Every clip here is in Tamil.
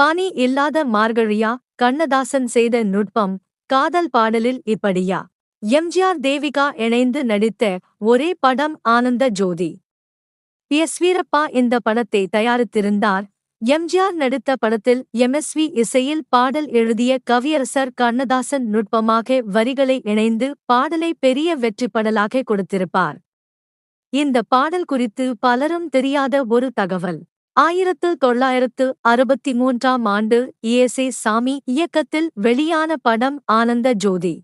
பாணி இல்லாத மார்கழியா கண்ணதாசன் செய்த நுட்பம் காதல் பாடலில் இப்படியா. எம்ஜிஆர் தேவிகா இணைந்து நடித்த ஒரே படம் ஆனந்த ஜோதி. பி. எஸ். வீரப்பா இந்த படத்தை தயாரித்திருந்தார். எம்ஜிஆர் நடித்த படத்தில் எம்எஸ்வி இசையில் பாடல் எழுதிய கவியரசர் கண்ணதாசன் நுட்பமாக வரிகளை இணைந்து பாடலை பெரிய வெற்றி பாடலாக கொடுத்திருப்பார். இந்த பாடல் குறித்து பலரும் தெரியாத ஒரு தகவல். ஆயிரத்து தொள்ளாயிரத்து அறுபத்தி மூன்றாம் ஆண்டு இஎஸ்ஏ சாமி இயக்கத்தில் வெளியான படம் ஆனந்த ஜோதி.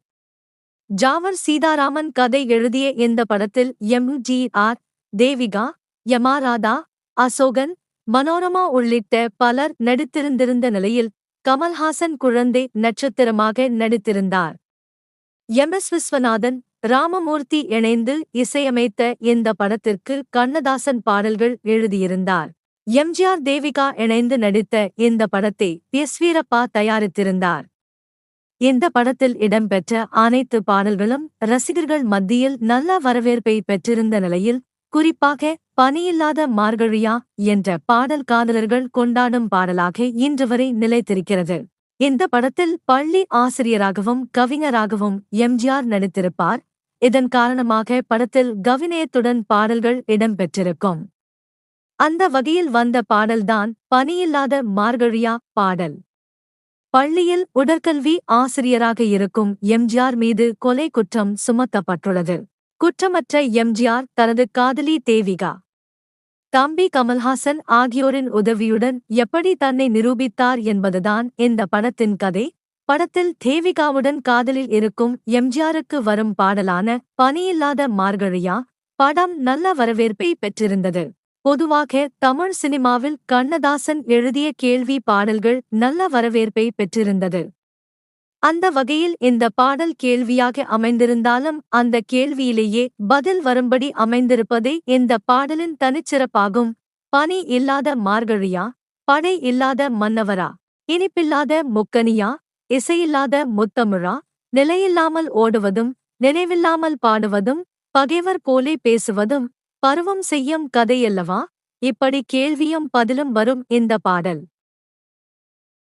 ஜாவர் சீதாராமன் கதை எழுதிய இந்த படத்தில் எம். ஜி. ஆர். தேவிகா யமாராதா அசோகன் மனோரமா உள்ளிட்ட பலர் நடித்திருந்திருந்த நிலையில் கமல்ஹாசன் குழந்தை நட்சத்திரமாக நடித்திருந்தார். எம். எஸ். விஸ்வநாதன் ராமமூர்த்தி இணைந்து இசையமைத்த இந்த படத்திற்கு கண்ணதாசன் பாடல்கள் எழுதியிருந்தார். எம்ஜிஆர் தேவிகா இணைந்து நடித்த இந்த படத்தை எஸ் வீரப்பா தயாரித்திருந்தார். இந்த படத்தில் இடம்பெற்ற அனைத்து பாடல்களும் ரசிகர்கள் மத்தியில் நல்ல வரவேற்பை பெற்றிருந்த நிலையில் குறிப்பாக பணியில்லாத மார்கழியா என்ற பாடல் காதலர்கள் கொண்டாடும் பாடலாக இன்று வரை நிலைத்திருக்கிறது. இந்த படத்தில் பள்ளி ஆசிரியராகவும் கவிஞராகவும் எம்ஜிஆர் நடித்திருப்பார். இதன் காரணமாக படத்தில் கவிநயத்துடன் பாடல்கள் இடம்பெற்றிருக்கும். அந்த வகையில் வந்த பாடல்தான் பணியில்லாத மார்கழியா பாடல். பள்ளியில் உடற்கல்வி ஆசிரியராக இருக்கும் எம்ஜிஆர் மீது கொலை குற்றம் சுமத்தப்பட்டுள்ளது. குற்றமற்ற எம்ஜிஆர் தனது காதலி தேவிகா. தம்பி கமல்ஹாசன் ஆகியோரின் உதவியுடன் எப்படி தன்னை நிரூபித்தார் என்பதுதான் இந்த படத்தின் கதை. படத்தில் தேவிகாவுடன் காதலில் இருக்கும் எம்ஜிஆருக்கு வரும் பாடலான பணியில்லாத மார்கழியா படம் நல்ல வரவேற்பை பெற்றிருந்தது. பொதுவாக தமிழ் சினிமாவில் கண்ணதாசன் எழுதிய கேள்வி பாடல்கள் நல்ல வரவேற்பை பெற்றிருந்தது. அந்த வகையில் இந்த பாடல் கேள்வியாக அமைந்திருந்தாலும் அந்த கேள்வியிலேயே பதில் வரும்படி அமைந்திருப்பதே இந்த பாடலின் தனிச்சிறப்பாகும். பனி இல்லாத மார்கழியா? படை இல்லாத மன்னவரா? இனிப்பில்லாத முக்கனியா? இசையில்லாத முத்தமிழா? நிலையில்லாமல் ஓடுவதும் நினைவில்லாமல் பாடுவதும் பகைவர் போலே பேசுவதும் பருவம் செய்யும் கதையல்லவா? இப்படி கேள்வியும் பதிலும் வரும் இந்த பாடல்.